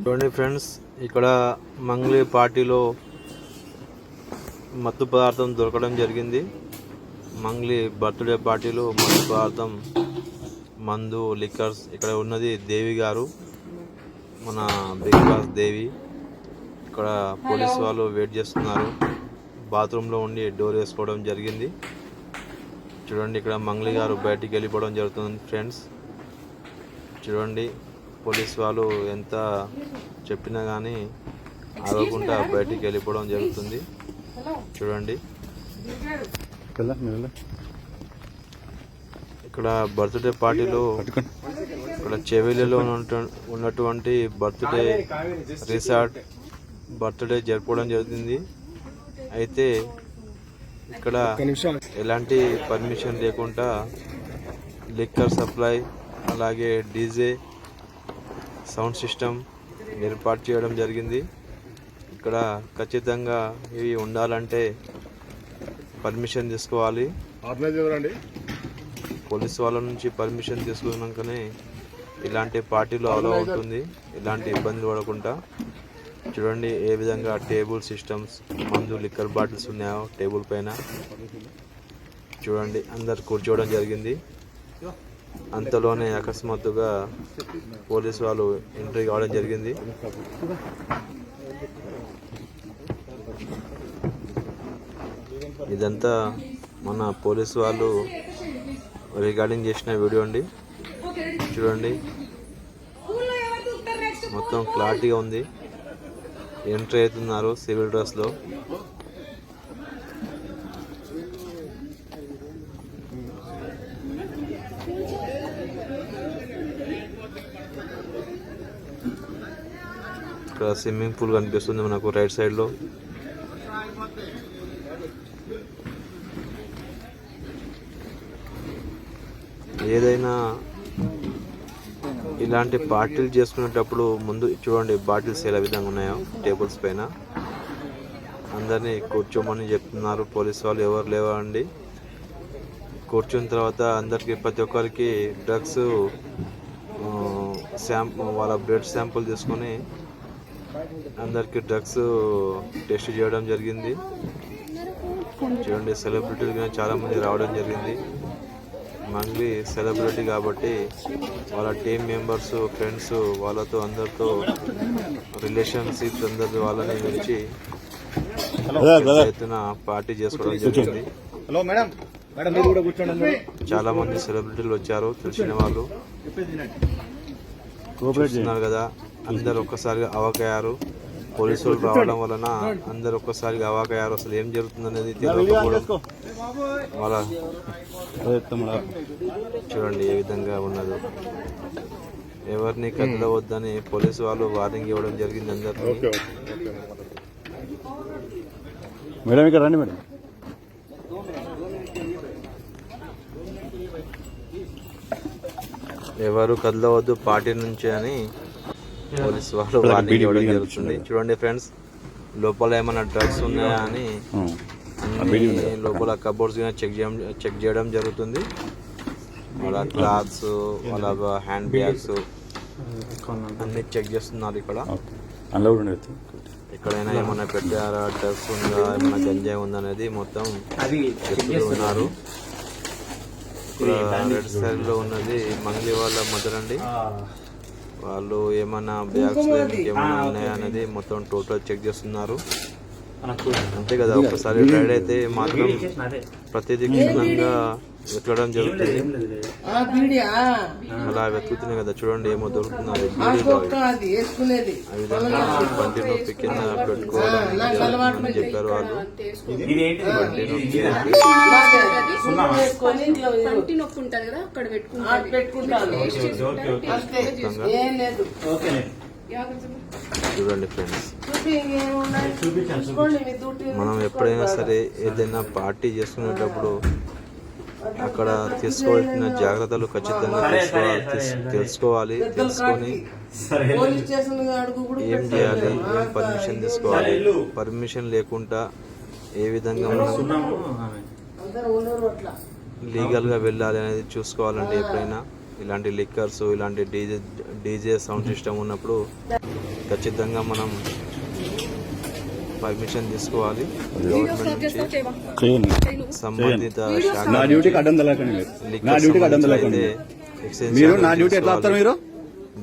చూడండి ఫ్రెండ్స్ ఇక్కడ మంగ్లీ పార్టీలో మత్తు పదార్థం దొరకడం జరిగింది. మంగ్లీ బర్త్డే పార్టీలో మత్తు పదార్థం మందు లిక్కర్స్ ఇక్కడ ఉన్నది దేవి గారు మన బిగ్ బాస్ దేవి. ఇక్కడ పోలీస్ వాళ్ళు వెయిట్ చేస్తున్నారు. బాత్రూంలో ఉండి డోర్ వేసుకోవడం జరిగింది. చూడండి ఇక్కడ మంగ్లీ గారు బయటికి వెళ్ళిపోవడం జరుగుతుంది ఫ్రెండ్స్. చూడండి. పోలీస్ వాళ్ళు ఎంత చెప్పినా కానీ ఆగకుండా బయటికి వెళ్ళిపోవడం జరుగుతుంది. చూడండి. ఇక్కడ బర్త్డే పార్టీలో ఇక్కడ చెవిలిలో ఉన్నటు- ఉన్నటువంటి బర్త్డే రిసార్ట్ బర్త్డే జరుపుకోవడం జరుగుతుంది. అయితే ఇక్కడ ఎలాంటి పర్మిషన్ లేకుండా లిక్కర్ సప్లై అలాగే డీజే సౌండ్ సిస్టమ్ ఏర్పాటు చేయడం జరిగింది. ఇక్కడ ఖచ్చితంగా ఇవి ఉండాలంటే పర్మిషన్ తీసుకోవాలి. పోలీస్ వాళ్ళ నుంచి పర్మిషన్ తీసుకున్నాకనే ఇలాంటి పార్టీలు అలో అవుతుంది. ఇలాంటి ఇబ్బందులు పడకుండా చూడండి ఏ విధంగా టేబుల్ సిస్టమ్స్ మందు లిక్కర్ బాటిల్స్ ఉన్నాయో టేబుల్ పైన. చూడండి అందరు కూర్చోవడం జరిగింది. అంతలోనే అకస్మాత్తుగా పోలీస్ వాళ్ళు ఎంట్రీ కావడం జరిగింది. ఇదంతా మన పోలీస్ వాళ్ళు రికార్డింగ్ చేసిన వీడియో అండి. చూడండి. మొత్తం క్లారిటీగా ఉంది. ఎంట్రీ అవుతున్నారు సివిల్ డ్రెస్లో. ఇక్కడ స్విమ్మింగ్ పూల్ కనిపిస్తుంది మనకు రైట్ సైడ్లో ఏదైనా ఇలాంటి పార్టీలు చేసుకునేటప్పుడు ముందు చూడండి బాటిల్స్ ఎలా విధంగా ఉన్నాయో టేబుల్స్ పైన. అందరినీ కూర్చోమని చెప్తున్నారు పోలీస్ వాళ్ళు ఎవరు లేవండి. కూర్చున్న తర్వాత అందరికి ప్రతి ఒక్కరికి డ్రగ్స్ శాంపు వాళ్ళ బ్లడ్ శాంపుల్ తీసుకొని అందరికి డ్రగ్స్ టెస్ట్ చేయడం జరిగింది. చూడండి సెలబ్రిటీలు కానీ చాలామంది రావడం జరిగింది. మంగ్లీ సెలబ్రిటీ కాబట్టి వాళ్ళ టీం మెంబర్స్ ఫ్రెండ్స్ వాళ్ళతో అందరితో రిలేషన్షిప్స్ అందరి వాళ్ళని పిలిచి పెద్ద ఎత్తున పార్టీ చేసుకోవడం జరిగింది. హలో మేడం మేడం మీరు కూడా కూర్చోండి చాలా మంది సెలబ్రిటీలు వచ్చారు తెలిసిన వాళ్ళు. చూస్తున్నారు కదా అందరు ఒక్కసారిగా అవాకయ్యారు పోలీసులు రావడం వలన అందరు ఒక్కసారిగా అవాకయ్యారు అసలు ఏం జరుగుతుంది అనేది తెలియకపోవడం. వాళ్ళ చూడండి ఏ విధంగా ఉన్నదో. ఎవరిని కదలవద్దని పోలీసు వాళ్ళు వార్నింగ్ ఇవ్వడం జరిగింది ఓకే. మేడం ఇక్కడ రండి మేడం. ఎవరు కదలవద్దు పార్టీ నుంచి అని పోలీసు వాళ్ళు వార్నింగ్ ఇవ్వడం జరుగుతుంది. చూడండి ఫ్రెండ్స్ లోపల ఏమైనా డ్రగ్స్ ఉన్నాయా అని లోపల కబోర్డ్స్ చెక్ చేయడం చెక్ చేయడం జరుగుతుంది. వాళ్ళ క్లాత్స్ వాళ్ళ హ్యాండ్ బ్యాగ్స్ అన్ని చెక్ చేస్తున్నారు ఇక్కడ. ఎక్కడైనా ఏమైనా పెట్టారా? డ్రగ్స్ ఉందా? ఏమైనా గంజాయి ఉందా అనేది మొత్తం చెప్తూ ఉన్నారు. ఇక్కడ రెడ్ సైడ్లో ఉన్నది మంగ్లీ వాళ్ళ మదర్ అండి. వాళ్ళు ఏమైనా బ్యాగ్స్ ఏమైనా ఉన్నాయా అనేది మొత్తం టోటల్ చెక్ చేస్తున్నారు. అంతే కదా ఒకసారి రైడ్ అయితే మాత్రం ప్రతిదీ క్షుణ్ణంగా వెతకడం జరుగుతుంది. అలా వెతుకుతున్నాయి కదా చూడండి ఏమో వేసుకునేది. ఆ విధంగా బండి నొప్పి కింద పెట్టుకోవడం చెప్పారు వాళ్ళు. బండి నొప్పి నొప్పి. ఉంటది కదా అక్కడ పెట్టుకుంటారు. చూడండి ఫ్రెండ్స్ మనం ఎప్పుడైనా సరే ఏదైనా పార్టీ చేసుకునేటప్పుడు అక్కడ తీసుకోవాల్సిన జాగ్రత్తలు ఖచ్చితంగా తెలుసుకోవాలి తీస్- తెలుసుకోవాలి తెలుసుకొని ఏం చేయాలి ఏం పర్మిషన్ తీసుకోవాలి పర్మిషన్ లేకుండా ఏ విధంగా మనం లీగల్గా వెళ్ళాలి అనేది చూసుకోవాలండి ఎప్పుడైనా ఇలాంటి లిక్కర్స్ ఇలాంటి డీజే డీజే సౌండ్ సిస్టమ్ ఉన్నప్పుడు ఖచ్చితంగా మనం పర్మిషన్ తీసుకోవాలి. గవర్నమెంట్ నుంచి చేయండి సంబంధిత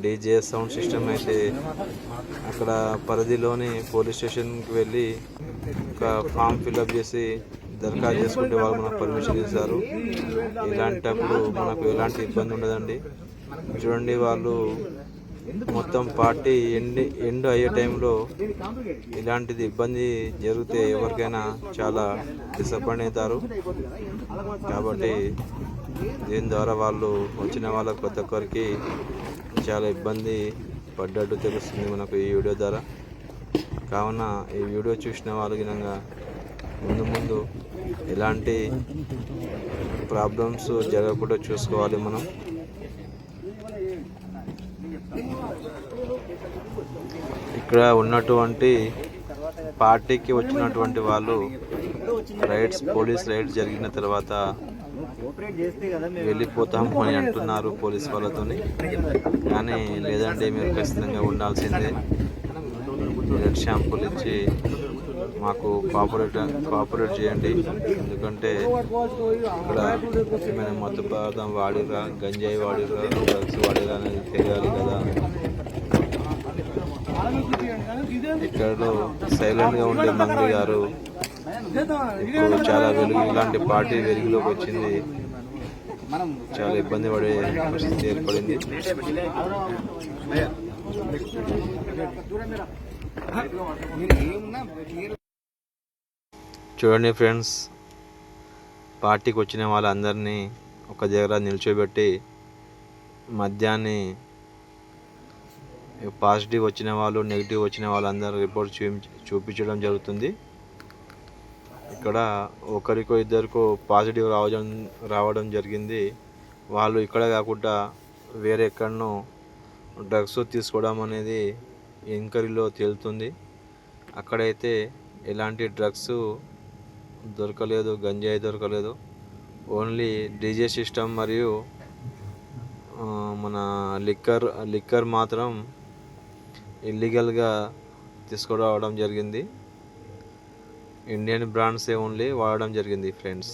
డీజే సౌండ్ సిస్టమ్ అయితే అక్కడ పరిధిలోని పోలీస్ స్టేషన్కి వెళ్ళి ఒక ఫామ్ ఫిల్అప్ చేసి దరఖాస్తు చేసుకుంటే వాళ్ళు మనకు పర్మిషన్ ఇస్తారు. ఇలాంటప్పుడు మనకు ఎలాంటి ఇబ్బంది ఉండదండి. చూడండి వాళ్ళు మొత్తం పార్టీ ఎండ్ ఎండ్ అయ్యే టైంలో ఇలాంటిది ఇబ్బంది జరిగితే ఎవరికైనా చాలా డిసప్పాయింట్ అవుతారు. కాబట్టి దీని ద్వారా వాళ్ళు వచ్చిన వాళ్ళకి ప్రతి ఒక్కరికి చాలా ఇబ్బంది పడ్డట్టు తెలుస్తుంది మనకు ఈ వీడియో ద్వారా. కావున ఈ వీడియో చూసిన వాళ్ళకి గినంగా ముందు ముందు ఎలాంటి ప్రాబ్లమ్స్ జరగకుండా చూసుకోవాలి మనం. ఇక్కడ ఉన్నటువంటి పార్టీకి వచ్చినటువంటి వాళ్ళు రైడ్స్ పోలీస్ రైడ్స్ జరిగిన తర్వాత వెళ్ళిపోతాము అని అంటున్నారు పోలీస్ వాళ్ళతో కానీ లేదంటే మీరు ఖచ్చితంగా ఉండాల్సిందే. షాంపూలు ఇచ్చి మాకు కోఆపరేట్ కోఆపరేట్ చేయండి. ఎందుకంటే ఇక్కడ ఏమైనా మత్తు పదార్థం వాడిరా గంజాయి వాడిరా డ్రగ్స్ వాడిరా అనేది తెలియాలి కదా. ఇక్కడ సైలెంట్గా ఉండే మంత్రి గారు ఇప్పుడు చాలా వెలుగు ఇలాంటి పార్టీ వెలుగులోకి వచ్చింది. చాలా ఇబ్బంది పడే పరిస్థితి ఏర్పడింది. చూడండి ఫ్రెండ్స్ పార్టీకి వచ్చిన వాళ్ళందరినీ ఒక దగ్గర నిల్చోబెట్టి మధ్యాహ్నం పాజిటివ్ వచ్చిన వాళ్ళు నెగిటివ్ వచ్చిన వాళ్ళందరూ రిపోర్ట్ చూపించ చూపించడం జరుగుతుంది. ఇక్కడ ఒకరికో ఇద్దరికో పాజిటివ్ రావడం రావడం జరిగింది. వాళ్ళు ఇక్కడ కాకుండా వేరే ఎక్కడనో డ్రగ్స్ తీసుకోవడం అనేది ఎంక్వైరీలో తేలుతుంది. అక్కడైతే ఎలాంటి డ్రగ్స్ దొరకలేదు గంజాయి దొరకలేదు. ఓన్లీ డీజే సిస్టమ్ మరియు మన లిక్కర్ లిక్కర్ మాత్రం ఇల్లీగల్గా తీసుకురావడం జరిగింది. ఇండియన్ బ్రాండ్సే ఓన్లీ వాడడం జరిగింది ఫ్రెండ్స్